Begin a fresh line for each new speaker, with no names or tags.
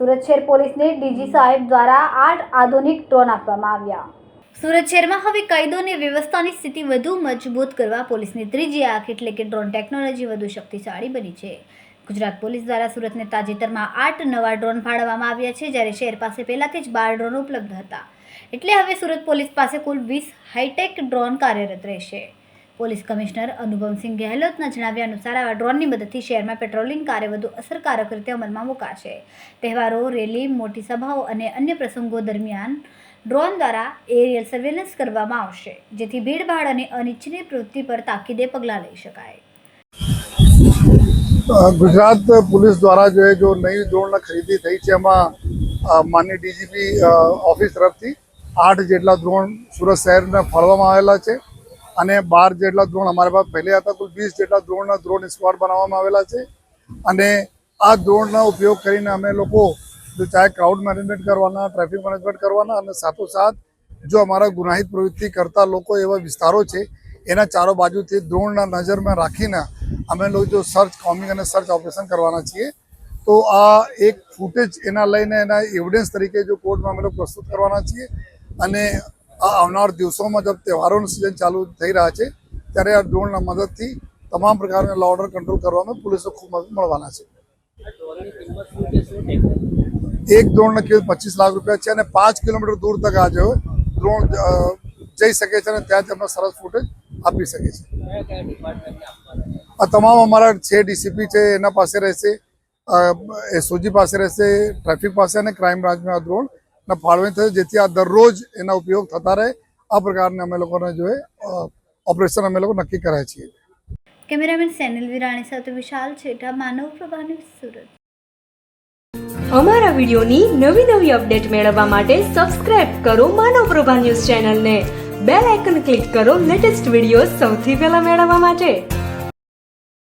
સુરત શહેર પોલીસને ડીજી સાહેબ દ્વારા આઠ આધુનિક ડ્રોન આપવામાં આવ્યા. સુરત શહેરમાં હવે કાયદો અને વ્યવસ્થાની સ્થિતિ વધુ મજબૂત કરવા પોલીસની ત્રીજી આંખ એટલે કે ડ્રોન ટેકનોલોજી વધુ શક્તિશાળી બની છે. ગુજરાત પોલીસ દ્વારા સુરતને તાજેતરમાં આઠ નવા ડ્રોન ફાળવવામાં આવ્યા છે, જ્યારે શહેર પાસે પહેલાથી જ બાર ડ્રોન ઉપલબ્ધ હતા. એટલે હવે સુરત પોલીસ પાસે કુલ વીસ હાઈટેક ડ્રોન કાર્યરત રહેશે. પોલીસ કમિશનર અનુપમસિંહ ગેહલોતના જણાવ્યા અનુસાર આવા ડ્રોનની મદદથી શહેરમાં પેટ્રોલિંગ કાર્ય વધુ અસરકારક રીતે અમલમાં મુકાશે. તહેવારો, રેલી, મોટી સભાઓ અને અન્ય પ્રસંગો દરમિયાન ડ્રોન દ્વારા એરિયલ સર્વેલન્સ કરવામાં આવશે, જેથી ભીડભાડ અને અનિચ્છનીય પ્રવૃત્તિ પર તાકીદે પગલાં લઈ શકાય.
ગુજરાત પોલીસ દ્વારા જો જો નવી ડ્રોન ખરીદી થઈ છે, એમાં માન્ય ડીજીપી ઓફિસ તરફથી આઠ જેટલા ડ્રોન સુરત શહેરને ફાળવામાં આવેલા છે. અને બાર જેટલા દ્રોણ અમારા પાસે પહેલે હતા, કુલ વીસ જેટલા દ્રોણના દ્રોણ સ્ક્વોડ બનાવવામાં આવેલા છે. અને આ દ્રોણના ઉપયોગ કરીને અમે લોકો ચાહે ક્રાઉડ મેનેજમેન્ટ કરવાના ટ્રાફિક મેનેજમેન્ટ કરવાના અને સાથોસાથ જો અમારા ગુનાહિત પ્રવૃત્તિ કરતા લોકો એવા વિસ્તારો છે, એના ચારો બાજુથી દ્રોણના નજરમાં રાખીને અમે લોકો જો સર્ચ કોમિંગ અને સર્ચ ઓપરેશન કરવાના છીએ, તો આ એક ફૂટેજ એના લઈને એના એવિડન્સ તરીકે જો કોર્ટમાં અમે લોકો પ્રસ્તુત કરવાના છીએ. અને આ આવનાર દિવસોમાં જબ તહેવારોનું સિઝન ચાલુ થઈ રહ્યા છે, ત્યારે આ ડ્રોનના મદદથી તમામ પ્રકારના લો ઓર્ડર કંટ્રોલ કરવામાં પોલીસો ખૂબ મદદ મળવાના છે. એક ડ્રોનના કિંમત પચીસ લાખ રૂપિયા છે અને પાંચ કિલોમીટર દૂર તક આ જો ડ્રોન જઈ શકે છે અને ત્યાં તેમને સરસ ફૂટેજ આપી શકે છે. આ તમામ અમારા છે ડીસીપી છે, એના પાસે રહેશે એસઓજી પાસે રહેશે, ટ્રાફિક પાસે અને ક્રાઇમ બ્રાન્ચમાં આ ડ્રોન ના ફાળવણી થશે જેથી આ દરરોજ એના ઉપયોગ થતા રહે. આ પ્રકારને અમે લોકોને જો ઓપરેશન અમે લોકો નક્કી કરાય છીએ.
કેમેરામેન સેનિલ વિરાણી સાથે વિશાલ છેટા માનવ પ્રભાની સુરત.
અમારા વિડીયોની નવી નવી અપડેટ મેળવવા માટે સબસ્ક્રાઇબ કરો માનવ પ્રભા ન્યૂઝ ચેનલને. બેલ આઇકન ક્લિક કરો લેટેસ્ટ વીડિયો સૌથી પહેલા મેળવવા માટે.